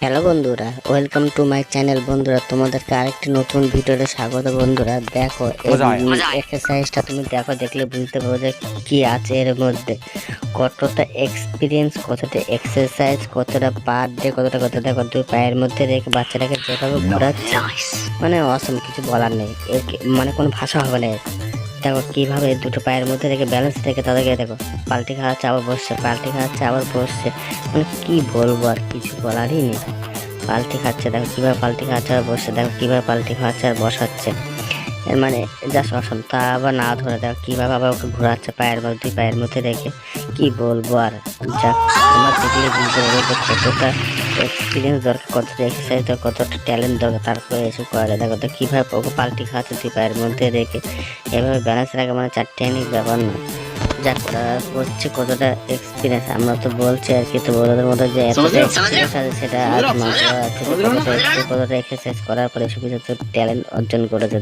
Hello বন্ধুরা welcome to my channel বন্ধুরা তোমাদেরকে আরেকটি নতুন ভিডিওতে স্বাগত বন্ধুরা। দেখো এক্সারসাইজটা তুমি দেখো দেখলে বুঝতে পারো যে কি আছে এর মধ্যে। কতটা এক্সপিরিয়েন্স কতটা এক্সারসাইজ কতটা পার ডে কতটা কত দেখো দুই পায়ের মধ্যে রেখে বাচ্চাটাকে যেভাবে ঘোরাচ্ছে মানে অসম কিছু বলার নেই। মানে কোনো ভাষা হবে না। দেখো কীভাবে দুটো পায়ের মধ্যে রেখে ব্যালেন্স রেখে তাদেরকে দেখো, পাল্টি খাওয়াচ্ছে আবার বসছে, পাল্টি খাওয়াচ্ছে আবার বসছে। মানে কি বলব আর কিছু বলারই নেই। পাল্টি খাচ্ছে, দেখো কীভাবে পাল্টি খাচ্ছে আর বসছে, দেখো কীভাবে পাল্টি খাওয়াচ্ছে আর বসাচ্ছে। মানে জাস্ট অসম তা আবার না ধরে দেখো কীভাবে আবার ওকে ঘোরাচ্ছে পায়ের মধ্যে, দুই পায়ের মধ্যে রেখে। কি বলব আর? যাক তোমার দেখলে বুঝতে পারবে কতটা এক্সপিরিয়েন্স দরকার কতটা এক্সারসাইজ দরকার কতটা ট্যালেন্ট দরকার তারপরে এসব করা যায় দেখো তো কীভাবে ওকে পাল্টি খাচ্ছে দুই পায়ের মধ্যে রেখে এভাবে ব্যালেন্স রাখা মানে চারটেনিক ব্যাপার না। যাক করছে কতটা এক্সপিরিয়েন্স আমরা তো বলছি আর কি তো ওদের মধ্যে যে এতটা এক্সপিরিয়েন্স আছে সেটা আর মাত্র আছে কতটা এক্সারসাইজ করার পরে এসব কিছু ট্যালেন্ট অর্জন করেছে।